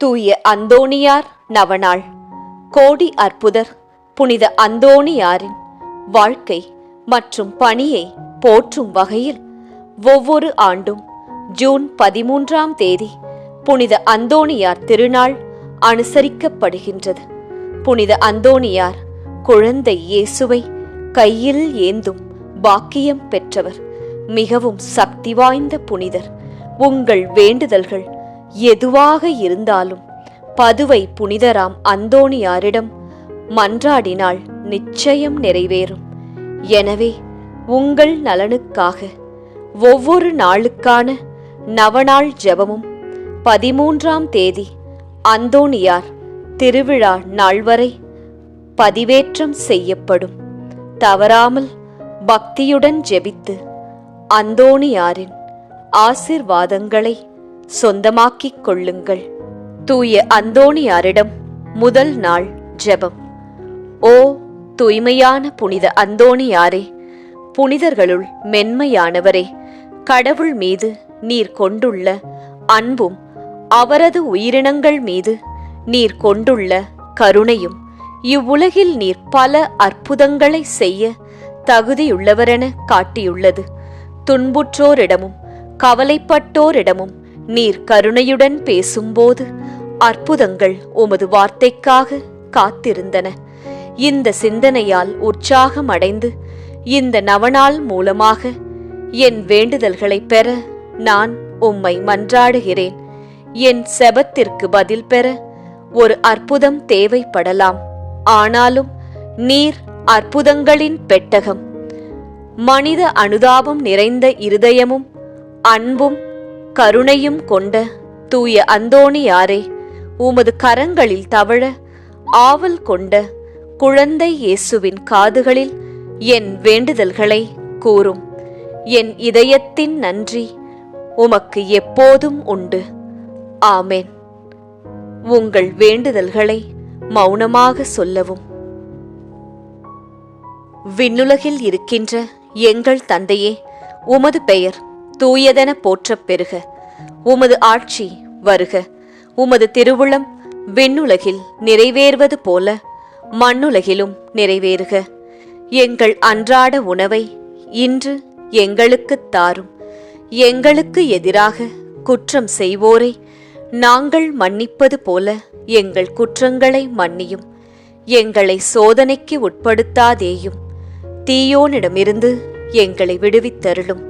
தூய அந்தோணியார் நவநாள். கோடி அற்புதர் புனித அந்தோணியாரின் வாழ்க்கை மற்றும் பணியை போற்றும் வகையில் ஒவ்வொரு ஆண்டும் ஜூன் பதிமூன்றாம் தேதி புனித அந்தோணியார் திருநாள் அனுசரிக்கப்படுகின்றது. புனித அந்தோணியார் குழந்தை இயேசுவை கையில் ஏந்தும் பாக்கியம் பெற்றவர். மிகவும் சக்தி வாய்ந்த புனிதர். உங்கள் வேண்டுதல்கள் எதுவாக இருந்தாலும் பதுவை புனிதராம் அந்தோணியாரிடம் மன்றாடினால் நிச்சயம் நிறைவேறும். எனவே உங்கள் நலனுக்காக ஒவ்வொரு நாளுக்கான நவநாள் ஜெபமும் பதிமூன்றாம் தேதி அந்தோணியார் திருவிழா நாள் வரை பதிவேற்றம் செய்யப்படும். தவறாமல் பக்தியுடன் ஜெபித்து அந்தோணியாரின் ஆசிர்வாதங்களை சொந்தமாக்கிக் கொள்ளுங்கள். தூய அந்தோணியாரிடம் முதல் நாள் ஜெபம். ஓ தூய்மையான புனித அந்தோணியாரே புனிதர்களுள் மென்மையானவரே கடவுள் மீது நீர் கொண்டுள்ள அன்பும் அவரது உயிரினங்கள் மீது நீர் கொண்டுள்ள கருணையும் இவ்வுலகில் நீர் பல அற்புதங்களை செய்ய தகுதியுள்ளவரென காட்டியுள்ளது. துன்புற்றோரிடமும் கவலைப்பட்டோரிடமும் நீர் கருணையுடன் பேசும்போது அற்புதங்கள் உமது வார்த்தைக்காக காத்திருந்தன. இந்த சிந்தனையால் உற்சாகம் அடைந்து இந்த நவநாள் மூலமாக என் வேண்டுதல்களைப் பெற நான் உம்மை மன்றாடுகிறேன். என் செபத்திற்கு பதில் பெற ஒரு அற்புதம் தேவைப்படலாம். ஆனாலும் நீர் அற்புதங்களின் பெட்டகம். மனித அனுதாபம் நிறைந்த இருதயமும் அன்பும் கருணையும் கொண்ட தூய அந்தோணியாரே உமது கரங்களில் தவழ ஆவல் கொண்ட குழந்தை இயேசுவின் காதுகளில் என் வேண்டுதல்களை கூறும். என் இதயத்தின் நன்றி உமக்கு எப்போதும் உண்டு. ஆமேன். உங்கள் வேண்டுதல்களை மௌனமாக சொல்லவும். விண்ணுலகில் இருக்கின்ற எங்கள் தந்தையே உமது பெயர் தூயதென போற்றப் பெறுக. உமது ஆட்சி வருக. உமது திருவுளம் விண்ணுலகில் நிறைவேறுவது போல மண்ணுலகிலும் நிறைவேறுக. எங்கள் அன்றாட உணவை இன்று எங்களுக்குத் தாரும். எங்களுக்கு எதிராக குற்றம் செய்வோரை நாங்கள் மன்னிப்பது போல எங்கள் குற்றங்களை மன்னியும். எங்களை சோதனைக்கு உட்படுத்தாதேயும். தீயோனிடமிருந்து எங்களை விடுவித்தருளும்.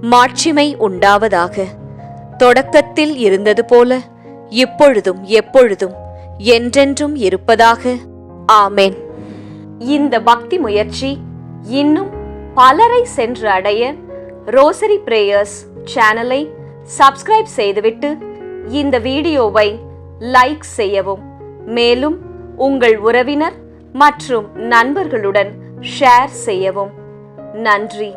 மாட்சிமை உண்டாவதாக. தொடக்கத்தில் இருந்தது போல இப்பொழுதும் எப்பொழுதும் என்றென்றும் இருப்பதாக. ஆமென். இந்த பக்தி முயற்சி இன்னும் பலரை சென்று அடைய ரோசரி பிரேயர்ஸ் சேனலை சப்ஸ்கிரைப் செய்துவிட்டு இந்த வீடியோவை லைக் செய்யவும். மேலும் உங்கள் உறவினர் மற்றும் நண்பர்களுடன் ஷேர் செய்யவும். நன்றி.